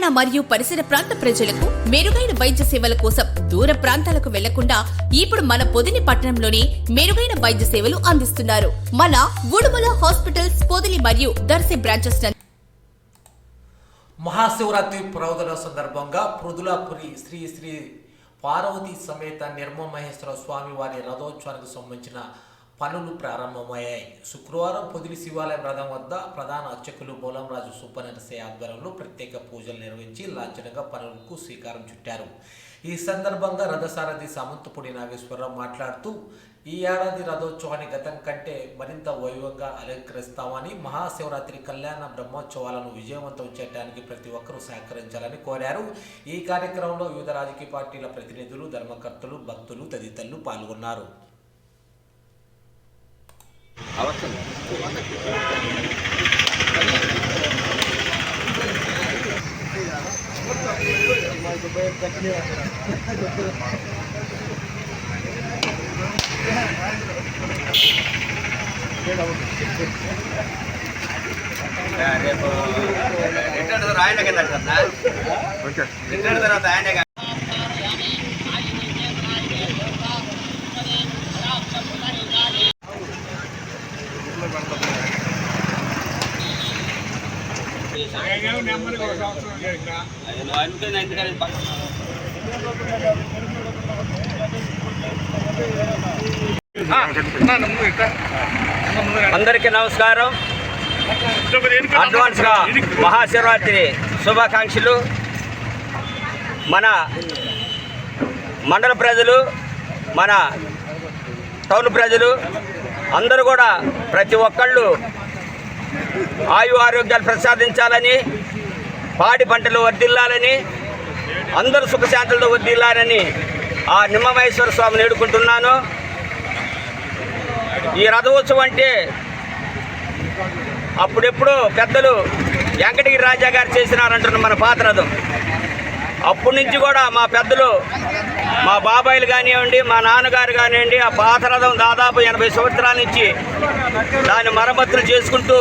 తెలంగాణ మరియు పరిసర ప్రాంత ప్రజలకు మెరుగైన వైద్య సేవల కోసం దూర ప్రాంతాలకు వెళ్ళకుండా ఇప్పుడు మన పొదిని పట్టణంలోనే మెరుగైన వైద్య సేవలు అందిస్తున్నారు. మన ఉడుమల హాస్పిటల్స్ పొదిలి మరియు దర్శి బ్రాంచెస్ మహాశివరాత్రి ప్రవదన సందర్భంగా పృథులాపురి శ్రీ శ్రీ పార్వతీ సమేత నిర్మమహేశ్వర స్వామి వారి రథోత్సవానికి సంబంధించిన పనులు ప్రారంభమయ్యాయి. శుక్రవారం పొదిలి శివాలయం రథం వద్ద ప్రధాన అర్చకులు బోలంరాజు సుబ్బనరసయ్య ఆధ్వర్యంలో ప్రత్యేక పూజలు నిర్వహించి లాంఛనంగా పనులకు శ్రీకారం చుట్టారు. ఈ సందర్భంగా రథసారథి సామంతపూడి నాగేశ్వరరావు మాట్లాడుతూ ఈ ఏడాది రథోత్సవాన్ని గతం కంటే మరింత వైభవంగా అలంకరిస్తామని మహాశివరాత్రి కళ్యాణ బ్రహ్మోత్సవాలను విజయవంతం చేయడానికి ప్రతి ఒక్కరూ సహకరించాలని కోరారు. ఈ కార్యక్రమంలో వివిధ రాజకీయ పార్టీల ప్రతినిధులు ధర్మకర్తలు భక్తులు తదితరులు పాల్గొన్నారు. రేపు రిటర్న్ తర్వాత ఆయనే కదా కదా రిటర్న్ తర్వాత ఆయనే అందరికీ నమస్కారం. అడ్వాన్స్గా మహాశివరాత్రి శుభాకాంక్షలు. మన మండల ప్రజలు మన టౌన్ ప్రజలు అందరూ కూడా ప్రతి ఒక్కళ్ళు ఆయు ఆరోగ్యాలు ప్రసాదించాలని పాడి పంటలు వర్ధిల్లాలని అందరూ సుఖశాంతులతో వర్దిల్లాలని ఆ నిమ్మమహేశ్వర స్వామిని వేడుకుంటున్నాను. ఈ రథోత్సవం అంటే అప్పుడెప్పుడు పెద్దలు వెంకటగిరి రాజా గారు చేసినారంటున్న మన పాత రథం. అప్పటి నుంచి కూడా మా పెద్దలు మా బాబాయిలు కానివ్వండి మా నాన్నగారు కానివ్వండి ఆ పాత రథం దాదాపు ఎనభై సంవత్సరాల నుంచి దాని మరమ్మతులు చేసుకుంటూ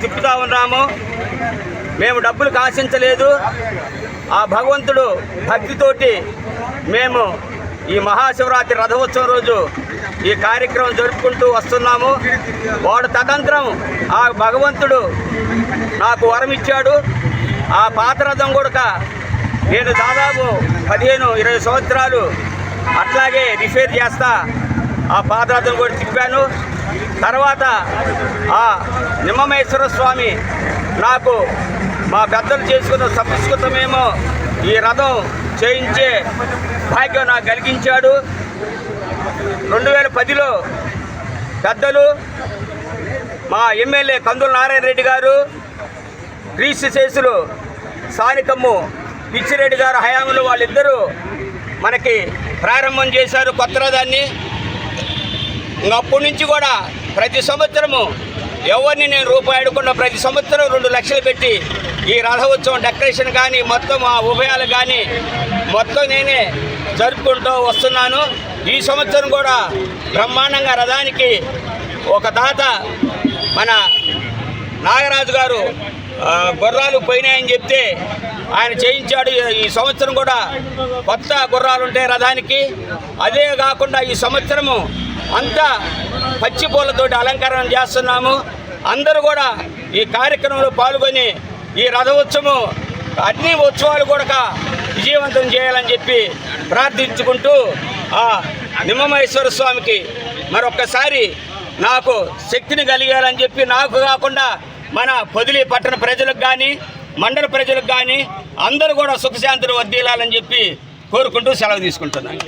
తిప్పుతూ ఉన్నాము. మేము డబ్బులు కాశించలేదు. ఆ భగవంతుడు భక్తితోటి మేము ఈ మహాశివరాత్రి రథోత్సవం రోజు ఈ కార్యక్రమం జరుపుకుంటూ వస్తున్నాము. వాడు తదంత్రం ఆ భగవంతుడు నాకు వరం ఇచ్చాడు ఆ పాత రథం కూడా నేను దాదాపు పదిహేను ఇరవై సంవత్సరాలు అట్లాగే రిపేర్ చేస్తా. ఆ పాత కూడా తిప్పాను. తర్వాత ఆ నిమ్మమేశ్వర స్వామి నాకు మా పెద్దలు చేసుకున్న సంస్కృతమేమో ఈ రథం చేయించే భాగ్యం నాకు కలిగించాడు. రెండు వేల పదిలో పెద్దలు మా ఎమ్మెల్యే కందుల నారాయణ రెడ్డి గారు క్రీస్తు శేషులు సానికమ్ము పిచ్చిరెడ్డి గారు హయాంలో వాళ్ళిద్దరూ మనకి ప్రారంభం చేశారు కొత్త రథాన్ని. ఇంక అప్పటి నుంచి కూడా ప్రతి సంవత్సరము ఎవరిని నేను రూపాయి అడగకుండా ప్రతి సంవత్సరం రెండు లక్షలు పెట్టి ఈ రథోత్సవం డెకరేషన్ కానీ మొత్తం ఆ ఉభయాలు కానీ మొత్తం నేనే జరుపుకుంటూ వస్తున్నాను. ఈ సంవత్సరం కూడా బ్రహ్మాండంగా రథానికి ఒక దాత మన నాగరాజు గారు గుర్రాలు పోయినాయని చెప్తే ఆయన చేయించాడు. ఈ సంవత్సరం కూడా కొత్త గుర్రాలు ఉంటాయి రథానికి. అదే కాకుండా ఈ సంవత్సరము అంతా పచ్చి పూలతోటి అలంకరణ చేస్తున్నాము. అందరూ కూడా ఈ కార్యక్రమంలో పాల్గొని ఈ రథోత్సవం అన్ని ఉత్సవాలు కూడా విజయవంతం చేయాలని చెప్పి ప్రార్థించుకుంటూ ఆ నిమ్మమహేశ్వర స్వామికి మరొక్కసారి నాకు శక్తిని కలిగాలని చెప్పి నాకు కాకుండా మన పొదిలి పట్టణ ప్రజలకు కానీ మండల ప్రజలకు కానీ అందరూ కూడా సుఖశాంతులు వర్దీలాలని చెప్పి కోరుకుంటూ సెలవు తీసుకుంటున్నాను.